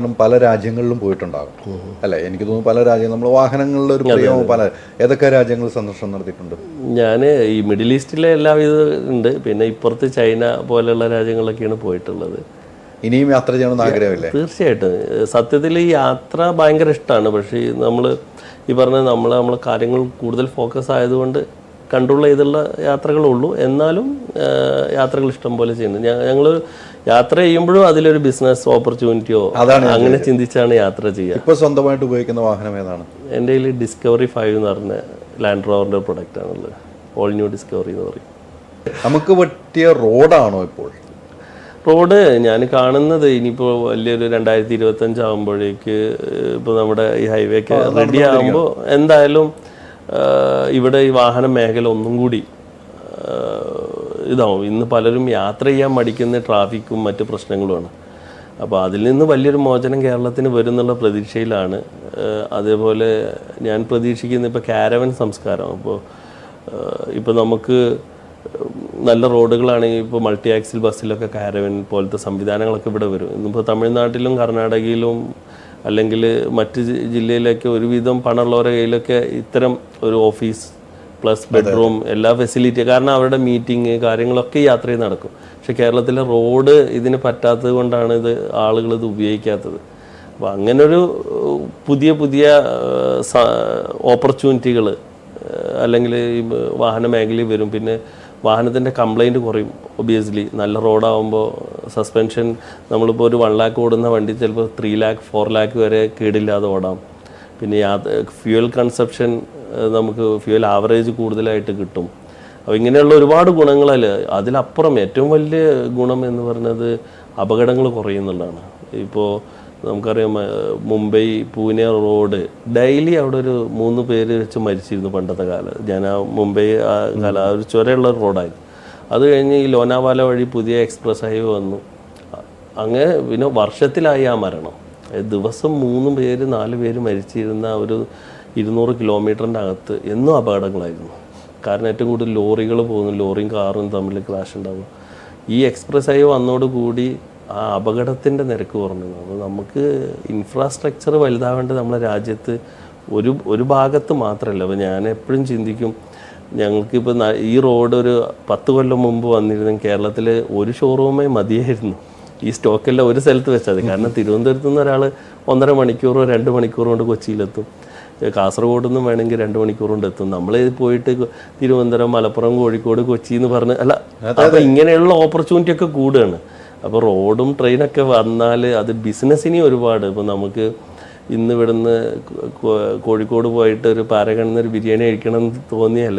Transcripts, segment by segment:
കാരണം പല രാജ്യങ്ങളിലും പോയിട്ടുണ്ടാകും. അല്ലെ? എനിക്ക് തോന്നുന്നു പല രാജ്യങ്ങൾ നമ്മൾ വാഹനങ്ങളുടെ ഒരു പ്രിയമോ പല ഏതൊക്കെ രാജ്യങ്ങൾ സന്ദർശനം നടത്തിയിട്ടുണ്ട്? ഞാൻ ഈ മിഡിൽ ഈസ്റ്റിലെ എല്ലാവിധ ഉണ്ട്. പിന്നെ ഇപ്പുറത്ത് ചൈന പോലെയുള്ള രാജ്യങ്ങളൊക്കെയാണ് പോയിട്ടുള്ളത്. ഇനിയും യാത്ര ചെയ്യണമെന്ന് ആഗ്രഹമില്ലേ? തീർച്ചയായിട്ടും. സത്യത്തിൽ ഈ യാത്ര ഭയങ്കര ഇഷ്ടമാണ് പക്ഷേ നമ്മൾ ഈ പറഞ്ഞ നമ്മൾ നമ്മൾ കാര്യങ്ങൾ കൂടുതൽ ഫോക്കസ് ആയതുകൊണ്ട് കൺട്രോൾ ചെയ്തുള്ള യാത്രകളുള്ളൂ. എന്നാലും യാത്രകൾ ഇഷ്ടം പോലെ ചെയ്യുന്നു. ഞങ്ങൾ യാത്ര ചെയ്യുമ്പോഴും അതിലൊരു ബിസിനസ് ഓപ്പർച്യൂണിറ്റിയോ അങ്ങനെ ചിന്തിച്ചാണ് യാത്ര ചെയ്യുക. ഇപ്പോൾ സ്വന്തമായിട്ട് ഉപയോഗിക്കുന്ന വാഹനം ഏതാണ്? എന്റെ കയ്യിൽ ഡിസ്കവറി ഫൈവ് എന്ന് പറഞ്ഞ ലാൻഡ് റോവറിന്റെ പ്രൊഡക്റ്റ് ആണുള്ളത്. ഓൾ ന്യൂ ഡിസ്കവറി എന്ന് പറയും. നമുക്ക് പറ്റിയ റോഡാണോ ഇപ്പോൾ? റോഡ് ഞാൻ കാണുന്നത് ഇനിയിപ്പോൾ വലിയൊരു രണ്ടായിരത്തി ഇരുപത്തഞ്ച് ആകുമ്പോഴേക്ക് ഇപ്പോൾ നമ്മുടെ ഈ ഹൈവേ ഒക്കെ റെഡി ആകുമ്പോൾ എന്തായാലും ഇവിടെ ഈ വാഹന മേഖല ഒന്നും കൂടി ഇതാവും. ഇന്ന് പലരും യാത്ര ചെയ്യാൻ മടിക്കുന്ന ട്രാഫിക്കും മറ്റ് പ്രശ്നങ്ങളുമാണ്. അപ്പോൾ അതിൽ നിന്ന് വലിയൊരു മോചനം കേരളത്തിന് വരും എന്നുള്ള പ്രതീക്ഷയിലാണ് അതേപോലെ ഞാൻ പ്രതീക്ഷിക്കുന്ന ഇപ്പോൾ കാരവൻ സംസ്കാരം. അപ്പോൾ ഇപ്പോൾ നമുക്ക് നല്ല റോഡുകളാണെങ്കിൽ ഇപ്പോൾ മൾട്ടി ആക്സിൽ ബസ്സിലൊക്കെ കാരവൻ പോലത്തെ സംവിധാനങ്ങളൊക്കെ ഇവിടെ വരും. ഇന്നിപ്പോൾ തമിഴ്നാട്ടിലും കർണാടകയിലും അല്ലെങ്കിൽ മറ്റ് ജില്ലയിലൊക്കെ ഒരുവിധം പണമുള്ളവരുടെ കയ്യിലൊക്കെ ഇത്തരം ഒരു ഓഫീസ് പ്ലസ് ബെഡ്റൂം എല്ലാ ഫെസിലിറ്റി കാരണം അവരുടെ മീറ്റിംഗ് കാര്യങ്ങളൊക്കെ യാത്രയിൽ നടക്കും. പക്ഷെ കേരളത്തിലെ റോഡ് ഇതിന് പറ്റാത്തത് കൊണ്ടാണ് ഇത് ആളുകൾ ഇത് ഉപയോഗിക്കാത്തത്. അപ്പോൾ അങ്ങനൊരു പുതിയ പുതിയ ഓപ്പർച്യൂണിറ്റികൾ അല്ലെങ്കിൽ ഈ വാഹന മേഖലയിൽ വരും. പിന്നെ വാഹനത്തിന്റെ കംപ്ലൈന്റ് കുറയും ഒബിയസ്ലി നല്ല റോഡാകുമ്പോൾ സസ്പെൻഷൻ നമ്മളിപ്പോൾ ഒരു വൺ ലാക്ക് ഓടുന്ന വണ്ടി ചിലപ്പോൾ ത്രീ ലാക്ക് ഫോർ ലാക്ക് വരെ കേടില്ലാതെ ഓടാം. പിന്നെ യാത്ര ഫ്യൂവൽ കൺസപ്ഷൻ നമുക്ക് ഫ്യൂവൽ ആവറേജ് കൂടുതലായിട്ട് കിട്ടും. അപ്പോൾ ഇങ്ങനെയുള്ള ഒരുപാട് ഗുണങ്ങളല്ല അതിലപ്പുറം ഏറ്റവും വലിയ ഗുണം എന്ന് പറയുന്നത് അപകടങ്ങൾ കുറയുന്നുള്ളതാണ്. ഇപ്പോൾ നമുക്കറിയാം മുംബൈ പൂനെ റോഡ് ഡെയിലി അവിടെ ഒരു മൂന്ന് പേര് വെച്ച് മരിച്ചിരുന്നു പണ്ടത്തെ കാലം. ഞാൻ ആ മുംബൈ ആ കാലം ആ ഒരു ചുരയുള്ള റോഡായിരുന്നു. അത് കഴിഞ്ഞ് ഈ ലോനാവാല വഴി പുതിയ എക്സ്പ്രസ് ഹൈവേ വന്നു. അങ്ങനെ പിന്നെ വർഷത്തിലായി ആ മരണം. ദിവസം മൂന്ന് പേര് നാല് പേര് മരിച്ചിരുന്ന ഒരു ഇരുന്നൂറ് കിലോമീറ്ററിന്റെ അകത്ത് എന്നും അപകടങ്ങളായിരുന്നു. കാരണം ഏറ്റവും കൂടുതൽ ലോറികൾ പോകുന്നു ലോറിയും കാറും തമ്മിൽ ക്രാഷ് ഉണ്ടാകും ഈ എക്സ്പ്രസ് ഹൈവേ വന്നതോടുകൂടി ആ അപകടത്തിന്റെ നിരക്ക് കുറഞ്ഞു അപ്പോൾ നമുക്ക് ഇൻഫ്രാസ്ട്രക്ചർ വലുതാവേണ്ടത് നമ്മുടെ രാജ്യത്ത് ഒരു ഒരു ഭാഗത്ത് മാത്രമല്ല അപ്പോൾ ഞാൻ എപ്പോഴും ചിന്തിക്കും ഞങ്ങൾക്കിപ്പോൾ ഈ റോഡ് ഒരു പത്ത് കൊല്ലം മുമ്പ് വന്നിരുന്ന കേരളത്തിൽ ഒരു ഷോറൂമേ മതിയായിരുന്നു. ഈ സ്റ്റോക്കെല്ലാം ഒരു സ്ഥലത്ത് വെച്ചാൽ മതി. കാരണം തിരുവനന്തപുരത്ത് നിന്ന് ഒരാൾ ഒന്നര മണിക്കൂറോ രണ്ട് മണിക്കൂറോ കൊണ്ട് കൊച്ചിയിലെത്തും. കാസർഗോഡ് നിന്നും വേണമെങ്കിൽ രണ്ട് മണിക്കൂർ കൊണ്ട് എത്തും. നമ്മൾ പോയിട്ട് തിരുവനന്തപുരം മലപ്പുറം കോഴിക്കോട് കൊച്ചി എന്ന് പറഞ്ഞ് അല്ല അപ്പോൾ ഇങ്ങനെയുള്ള ഓപ്പർച്യൂണിറ്റി ഒക്കെ കൂടുകയാണ്. അപ്പോൾ റോഡും ട്രെയിനൊക്കെ വന്നാൽ അത് ബിസിനസ്സിനെ ഒരുപാട്. ഇപ്പോൾ നമുക്ക് ഇന്ന് ഇവിടുന്ന് കോഴിക്കോട് പോയിട്ട് ഒരു പാരകണ്ണിന് ഒരു ബിരിയാണി കഴിക്കണം എന്ന് തോന്നിയാൽ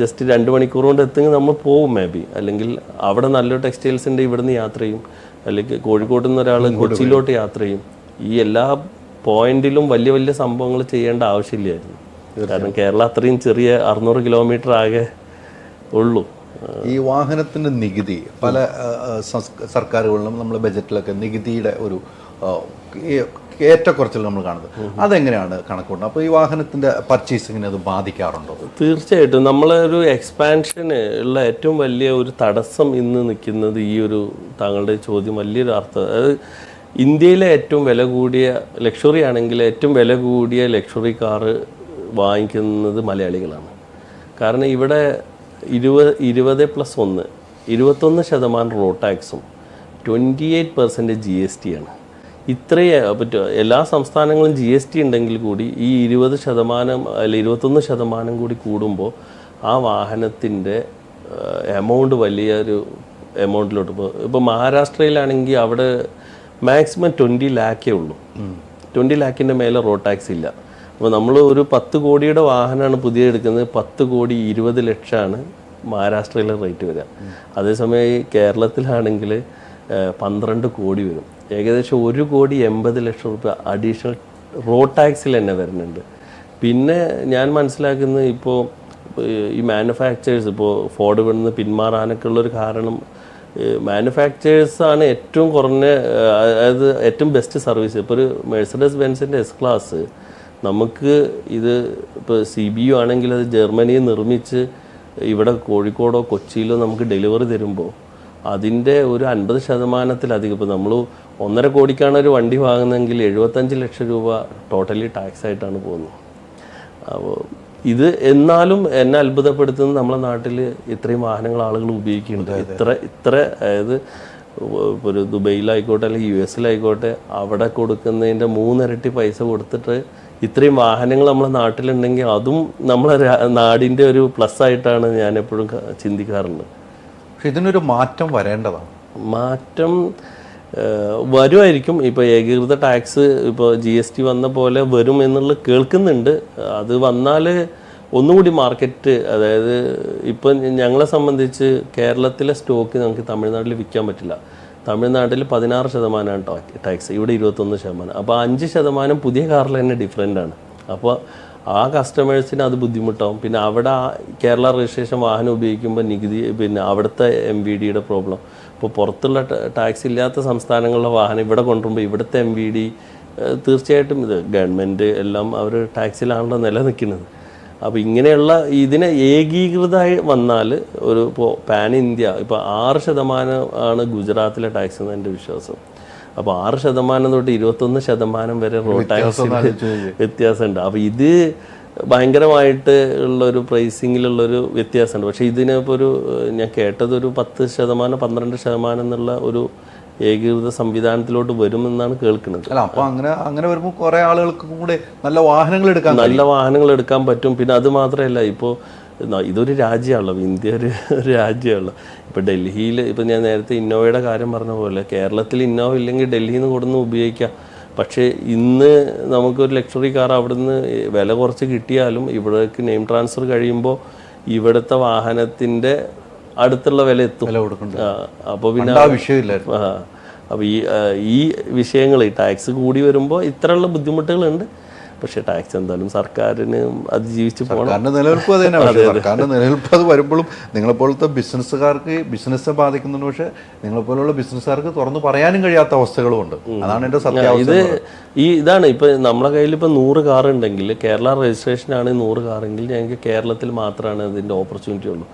ജസ്റ്റ് രണ്ട് മണിക്കൂർ കൊണ്ട് എത്തുമെങ്കിൽ നമ്മൾ പോവും മേ ബി അല്ലെങ്കിൽ അവിടെ നല്ലൊരു ടെക്സ്റ്റൈൽസ് ഉണ്ട് ഇവിടുന്ന് യാത്ര ചെയ്യും. അല്ലെങ്കിൽ കോഴിക്കോട്ട് നിന്ന് ഒരാൾ കൊച്ചിയിലോട്ട് യാത്ര ചെയ്യും. ഈ എല്ലാ പോയിന്റിലും വലിയ വലിയ സംഭവങ്ങൾ ചെയ്യേണ്ട ആവശ്യമില്ലായിരുന്നു. കാരണം കേരളം അത്രയും ചെറിയ അറുന്നൂറ് കിലോമീറ്റർ ആകെ ഉള്ളൂ. ഈ വാഹനത്തിന്റെ നികുതി പല സർക്കാരുകളിലും നമ്മുടെ ബജറ്റിലൊക്കെ നികുതിയുടെ ഒരു ഏറ്റക്കുറച്ചിൽ നമ്മൾ കാണുന്നത്. അതെങ്ങനെയാണ് കണക്കൂട്ടുന്നത് അപ്പോൾ ഈ വാഹനത്തിന്റെ പർച്ചേസിങ്ങിനെ അത് ബാധിക്കാറുണ്ടോ? തീർച്ചയായിട്ടും. നമ്മളൊരു എക്സ്പാൻഷന് ഉള്ള ഏറ്റവും വലിയ ഒരു തടസ്സം ഇന്ന് നിൽക്കുന്നത് ഈ ഒരു താങ്കളുടെ ചോദ്യം വലിയൊരു അർത്ഥം അതായത് ഇന്ത്യയിലെ ഏറ്റവും വില കൂടിയ ലക്ഷറി ആണെങ്കിൽ ഏറ്റവും വില കൂടിയ ലക്ഷറി കാറ് വാങ്ങിക്കുന്നത് മലയാളികളാണ്. കാരണം ഇവിടെ ഇരുപത് ഇരുപത് പ്ലസ് ഒന്ന് ഇരുപത്തൊന്ന് ശതമാനം റോഡ് ടാക്സും twenty eight percent G S T ആണ്. ഇത്രയും പറ്റുമോ എല്ലാ സംസ്ഥാനങ്ങളും ജി എസ് ടി ഉണ്ടെങ്കിൽ കൂടി ഈ ഇരുപത് ശതമാനം അല്ല ഇരുപത്തൊന്ന് ശതമാനം കൂടി കൂടുമ്പോൾ ആ വാഹനത്തിന്റെ എമൗണ്ട് വലിയൊരു എമൗണ്ടിലോട്ട് പോകും ഇപ്പോൾ മഹാരാഷ്ട്രയിലാണെങ്കിൽ അവിടെ മാക്സിമം ട്വന്റി ലാക്കേ ഉള്ളൂ. ട്വന്റി ലാക്കിന്റെ മേലെ റോഡ് ടാക്സ് ഇല്ല. അപ്പോൾ നമ്മൾ ഒരു പത്ത് കോടിയുടെ വാഹനമാണ് പുതിയ എടുക്കുന്നത്. പത്ത് കോടി ഇരുപത് ലക്ഷമാണ് മഹാരാഷ്ട്രയിലെ റേറ്റ് വരിക. അതേസമയം ഈ കേരളത്തിലാണെങ്കിൽ പന്ത്രണ്ട് കോടി വരും. ഏകദേശം ഒരു കോടി എൺപത് ലക്ഷം റുപ്യ അഡീഷണൽ റോഡ് ടാക്സിൽ തന്നെ വരുന്നുണ്ട്. പിന്നെ ഞാൻ മനസ്സിലാക്കുന്നത് ഇപ്പോൾ ഈ മാനുഫാക്ചേഴ്സ് ഇപ്പോൾ ഫോർഡ് ഇവിടുന്ന് പിന്മാറാനൊക്കെ ഉള്ളൊരു കാരണം മാനുഫാക്ചേഴ്സാണ് ഏറ്റവും കുറഞ്ഞ അതായത് ഏറ്റവും ബെസ്റ്റ് സർവീസ്. ഇപ്പോൾ ഒരു മെഴ്സഡസ് ബെൻസിന്റെ എസ് ക്ലാസ് നമുക്ക് ഇത് ഇപ്പോൾ സി ബി യു ആണെങ്കിൽ അത് ജർമ്മനിയിൽ നിർമ്മിച്ച് ഇവിടെ കോഴിക്കോടോ കൊച്ചിയിലോ നമുക്ക് ഡെലിവറി തരുമ്പോൾ അതിന്റെ ഒരു അൻപത് ശതമാനത്തിലധികം ഇപ്പോൾ നമ്മൾ ഒന്നര കോടിക്കാണ് ഒരു വണ്ടി വാങ്ങുന്നതെങ്കിൽ എഴുപത്തഞ്ച് ലക്ഷം രൂപ ടോട്ടലി ടാക്സ് ആയിട്ടാണ് പോകുന്നത്. അപ്പോൾ ഇത് എന്നാലും എന്നെ അത്ഭുതപ്പെടുത്തുന്നത് നമ്മളെ നാട്ടിൽ ഇത്രയും വാഹനങ്ങൾ ആളുകൾ ഉപയോഗിക്കുന്നുണ്ട്. ഇത്ര ഇത്ര അതായത് ഒരു ദുബൈയിലായിക്കോട്ടെ അല്ലെങ്കിൽ യു എസിലായിക്കോട്ടെ അവിടെ കൊടുക്കുന്നതിന്റെ മൂന്നിരട്ടി പൈസ കൊടുത്തിട്ട് ഇത്രയും വാഹനങ്ങൾ നമ്മളെ നാട്ടിലുണ്ടെങ്കിൽ അതും നമ്മളെ നാടിന്റെ ഒരു പ്ലസ് ആയിട്ടാണ് ഞാൻ എപ്പോഴും ചിന്തിക്കാറുണ്ട്. പക്ഷെ ഇതിനൊരു മാറ്റം വരേണ്ടതാണ്. മാറ്റം വരുമായിരിക്കും. ഇപ്പോൾ ഏകീകൃത ടാക്സ് ഇപ്പോൾ ജി എസ് ടി വന്ന പോലെ വരും എന്നുള്ളത് കേൾക്കുന്നുണ്ട്. അത് വന്നാൽ ഒന്നുകൂടി മാർക്കറ്റ് അതായത് ഇപ്പം ഞങ്ങളെ സംബന്ധിച്ച് കേരളത്തിലെ സ്റ്റോക്ക് നമുക്ക് തമിഴ്നാട്ടിൽ വിൽക്കാൻ പറ്റില്ല. തമിഴ്നാട്ടിൽ പതിനാറ് ശതമാനമാണ് ടാക്സ് ഇവിടെ ഇരുപത്തൊന്ന് ശതമാനം. അപ്പോൾ അഞ്ച് ശതമാനം പുതിയ കാറിൽ തന്നെ ഡിഫറെന്റ് ആണ്. അപ്പോൾ ആ കസ്റ്റമേഴ്സിന് അത് ബുദ്ധിമുട്ടാവും. പിന്നെ അവിടെ കേരള രജിസ്ട്രേഷൻ വാഹനം ഉപയോഗിക്കുമ്പോൾ നികുതി പിന്നെ അവിടുത്തെ എം വി ഡിയുടെ പ്രോബ്ലം ഇപ്പോൾ പുറത്തുള്ള ടാക്സ് ഇല്ലാത്ത സംസ്ഥാനങ്ങളിലെ വാഹനം ഇവിടെ കൊണ്ടുവരുമ്പോൾ ഇവിടുത്തെ എം വി ഡി തീർച്ചയായിട്ടും ഇത് ഗവൺമെന്റ് എല്ലാം അവർ ടാക്സിലാണല്ലോ നിലനിൽക്കുന്നത്. അപ്പോൾ ഇങ്ങനെയുള്ള ഇതിനെ ഏകീകൃതമായി വന്നാൽ ഒരു ഇപ്പോൾ പാൻ ഇന്ത്യ ഇപ്പോൾ ആറ് ശതമാനം ആണ് ഗുജറാത്തിലെ ടാക്സ് എന്ന് എന്റെ വിശ്വാസം. അപ്പോൾ ആറ് ശതമാനം തൊട്ട് ഇരുപത്തൊന്ന് ശതമാനം വരെ റോഡ് ടാക്സ് വ്യത്യാസമുണ്ട്. അപ്പോൾ ഇത് ഭയങ്കരമായിട്ട് ഉള്ളൊരു പ്രൈസിങ്ങിലുള്ളൊരു വ്യത്യാസമുണ്ട്. പക്ഷേ ഇതിനിപ്പോൾ ഒരു ഞാൻ കേട്ടത് ഒരു പത്ത് ശതമാനം പന്ത്രണ്ട് ശതമാനം എന്നുള്ള ഒരു ഏകീകൃത സംവിധാനത്തിലോട്ട് വരുമെന്നാണ് കേൾക്കുന്നത്. അല്ല അപ്പൊ അങ്ങനെ അങ്ങനെ വരുമ്പോൾ കുറെ ആളുകൾക്ക് കൂടെ നല്ല വാഹനങ്ങൾ എടുക്കാൻ നല്ല വാഹനങ്ങൾ എടുക്കാൻ പറ്റും. പിന്നെ അത് മാത്രമല്ല ഇപ്പോൾ ഇതൊരു രാജ്യമാണല്ലോ. ഇന്ത്യ ഒരു ഒരു രാജ്യമാണല്ലോ. ഇപ്പോൾ ഡൽഹിയിൽ ഇപ്പോൾ ഞാൻ നേരത്തെ ഇന്നോവയുടെ കാര്യം പറഞ്ഞ പോലെ കേരളത്തിൽ ഇന്നോവ ഇല്ലെങ്കിൽ ഡൽഹിയിൽ നിന്ന് കൊടുന്ന് ഉപയോഗിക്കാം. പക്ഷേ ഇന്ന് നമുക്കൊരു ലക്ഷറി കാർ അവിടുന്ന് വില കുറച്ച് കിട്ടിയാലും ഇവിടേക്ക് നെയിം ട്രാൻസ്ഫർ കഴിയുമ്പോൾ ഇവിടുത്തെ വാഹനത്തിന്റെ അടുത്തുള്ള വില എത്തും. വില കൊടുക്കുന്നുണ്ട്. അപ്പോൾ പിന്നെ വിഷയമില്ലായിരുന്നു. അപ്പോൾ ഈ ഈ വിഷയങ്ങൾ ഈ ടാക്സ് കൂടി വരുമ്പോൾ ഇത്രയുള്ള ബുദ്ധിമുട്ടുകളുണ്ട്. പക്ഷേ ടാക്സ് എന്തായാലും സർക്കാരിന് അതിജീവിച്ച് പോകണം നിലനിൽപ്പ് അത് തന്നെ പക്ഷേ സർക്കാരിന്റെ നിലനിൽപ്പ് അത് വരുമ്പോഴും നിങ്ങളെപ്പോലത്തെ ബിസിനസ്സുകാർക്ക് ബിസിനസ്സെ ബാധിക്കുന്നുണ്ട്. പക്ഷേ നിങ്ങളെപ്പോലുള്ള ബിസിനസ്സുകാർക്ക് തുറന്നു പറയാനും കഴിയാത്ത അവസ്ഥകളും ഉണ്ട്. അതാണ് എന്റെ സത്യാവസ്ഥ ഇത് ഈ ഇതാണ്. ഇപ്പൊ നമ്മളെ കയ്യിൽ ഇപ്പൊ നൂറ് കാർ ഉണ്ടെങ്കിൽ കേരള രജിസ്ട്രേഷൻ ആണ് നൂറ് കാറെങ്കിൽ ഞങ്ങൾക്ക് കേരളത്തിൽ മാത്രമാണ് ഇതിന്റെ ഓപ്പർച്യൂണിറ്റി ഉള്ളൂ.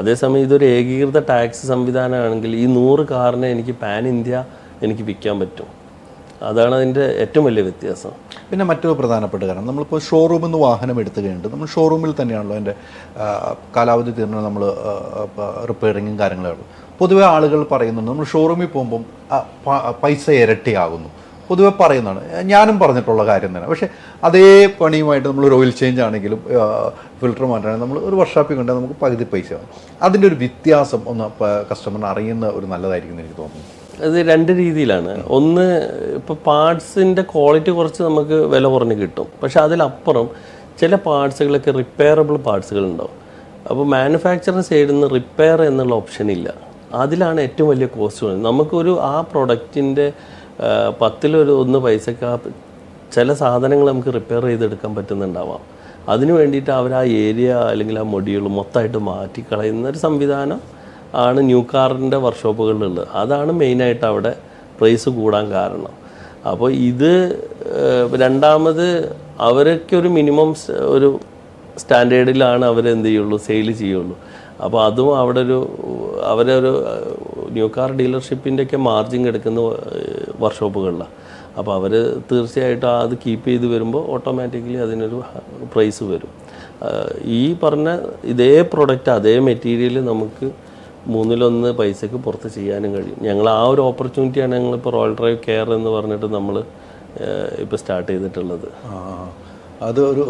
അതേസമയം ഇതൊരു ഏകീകൃത ടാക്സ് സംവിധാനമാണെങ്കിൽ ഈ നൂറ് കാറിനെ എനിക്ക് പാൻ ഇന്ത്യ എനിക്ക് വിൽക്കാൻ പറ്റും. അതാണ് അതിന്റെ ഏറ്റവും വലിയ വ്യത്യാസം. പിന്നെ മറ്റൊരു പ്രധാനപ്പെട്ട കാരണം നമ്മളിപ്പോൾ ഷോറൂമിൽ നിന്ന് വാഹനം എടുത്തുകഴിഞ്ഞിട്ട് നമ്മൾ ഷോറൂമിൽ തന്നെയാണല്ലോ അതിന്റെ കാലാവധി തീർന്ന നമ്മൾ റിപ്പയറിങ്ങും കാര്യങ്ങളും പൊതുവേ ആളുകൾ പറയുന്നുണ്ട് നമ്മൾ ഷോറൂമിൽ പോകുമ്പം പൈസ ഇരട്ടിയാകുന്നു. പൊതുവെ പറയുന്നതാണ്. ഞാനും പറഞ്ഞിട്ടുള്ള കാര്യം തന്നെ. പക്ഷേ അതേ പണിയുമായിട്ട് നമ്മൾ ഒരു ഓയിൽ ചേഞ്ച് ആണെങ്കിലും ഫിൽറ്റർ മാറ്റാണെങ്കിൽ നമ്മൾ ഒരു വർഷാപ്പിൽ കണ്ടാൽ നമുക്ക് പകുതി പൈസ ആവും അതിന്റെ ഒരു വ്യത്യാസം ഒന്ന് കസ്റ്റമറിന് അറിയുന്ന ഒരു നല്ലതായിരിക്കും എനിക്ക് തോന്നുന്നു. അത് രണ്ട് രീതിയിലാണ്. ഒന്ന് ഇപ്പോൾ പാർട്സിന്റെ ക്വാളിറ്റി കുറച്ച് നമുക്ക് വില കുറഞ്ഞ് കിട്ടും. പക്ഷേ അതിലപ്പുറം ചില പാർട്സുകളൊക്കെ റിപ്പയറബിൾ പാർട്സുകൾ ഉണ്ടാവും അപ്പോൾ മാനുഫാക്ചറിങ് സൈഡിൽ നിന്ന് റിപ്പയർ എന്നുള്ള ഓപ്ഷൻ ഇല്ല. അതിലാണ് ഏറ്റവും വലിയ കോസ്റ്റ് വരുന്നത്. നമുക്കൊരു ആ പ്രൊഡക്റ്റിന്റെ പത്തിലൊരു ഒന്ന് പൈസക്ക് ചില സാധനങ്ങൾ നമുക്ക് റിപ്പയർ ചെയ്തെടുക്കാൻ പറ്റുന്നുണ്ടാവാം. അതിനു വേണ്ടിയിട്ട് അവർ ആ ഏരിയ അല്ലെങ്കിൽ ആ മൊഡ്യൂൾ മൊത്തമായിട്ട് മാറ്റിക്കളയുന്ന ഒരു സംവിധാനം ആണ് ന്യൂ കാറിന്റെ വർക്ക്ഷോപ്പുകളിലുള്ളത് അതാണ് മെയിനായിട്ട് അവിടെ പ്രൈസ് കൂടാൻ കാരണം. അപ്പോൾ ഇത് രണ്ടാമത് അവരൊക്കെ മിനിമം ഒരു സ്റ്റാൻഡേർഡിലാണ് അവർ എന്ത് ചെയ്യുള്ളൂ സെയിൽ ചെയ്യുള്ളൂ. അപ്പോൾ അതും അവിടെ ഒരു അവരൊരു ന്യൂ കാർ ഡീലർഷിപ്പിന്റെയൊക്കെ മാർജിൻ എടുക്കുന്ന വർക്ക്ഷോപ്പുകളിലാണ് അപ്പോൾ അവർ തീർച്ചയായിട്ടും അത് കീപ്പ് ചെയ്ത് വരുമ്പോൾ ഓട്ടോമാറ്റിക്കലി അതിനൊരു പ്രൈസ് വരും. ഈ പറഞ്ഞ ഇതേ പ്രൊഡക്റ്റ് അതേ മെറ്റീരിയൽ നമുക്ക് മൂന്നിലൊന്ന് പൈസക്ക് പുറത്ത് ചെയ്യാനും കഴിയും. ഞങ്ങൾ ആ ഒരു ഓപ്പർച്യൂണിറ്റിയാണ് ഞങ്ങളിപ്പോൾ റോയൽ ഡ്രൈവ് കെയർ എന്ന് പറഞ്ഞിട്ട് നമ്മൾ ഇപ്പോൾ സ്റ്റാർട്ട് ചെയ്തിട്ടുള്ളത്. അത് ഒരു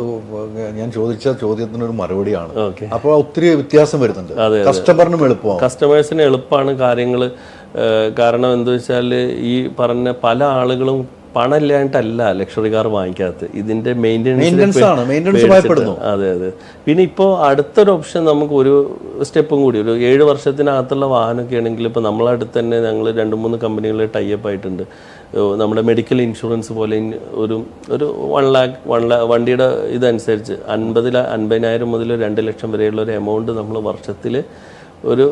ഞാൻ ചോദിച്ച ചോദ്യത്തിന് ഒരു മറുപടിയാണ് അപ്പോൾ ഒത്തിരി വ്യത്യാസം വരുന്നുണ്ട്. കസ്റ്റമറിനും എളുപ്പമാണ്. കസ്റ്റമേഴ്സിന് എളുപ്പമാണ് കാര്യങ്ങൾ കാരണം എന്താ വെച്ചാൽ ഈ പറഞ്ഞ പല ആളുകളും പണമില്ലായിട്ടല്ല ലക്ഷറി കാർ വാങ്ങിക്കാത്തത്. ഇതിന്റെ മെയിന്റെനൻസ്. അതെ അതെ. പിന്നെ ഇപ്പോൾ അടുത്തൊരു ഓപ്ഷൻ നമുക്ക് ഒരു സ്റ്റെപ്പും കൂടി. ഒരു ഏഴ് വർഷത്തിനകത്തുള്ള വാഹനമൊക്കെ ആണെങ്കിൽ ഇപ്പോൾ നമ്മളടുത്ത് തന്നെ ഞങ്ങൾ രണ്ട് മൂന്ന് കമ്പനികളിൽ ടൈപ്പ് ആയിട്ടുണ്ട്. നമ്മുടെ മെഡിക്കൽ ഇൻഷുറൻസ് പോലെ ഒരു ഒരു വൺ ലാക്ക് വൺ ലാ വണ്ടിയുടെ ഇതനുസരിച്ച് അൻപതിൽ അൻപതിനായിരം മുതൽ രണ്ട് ലക്ഷം വരെയുള്ള ഒരു എമൗണ്ട് നമ്മൾ വർഷത്തിൽ ഒരു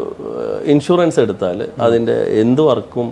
ഇൻഷുറൻസ് എടുത്താൽ അതിന്റെ എന്ത് വർക്കും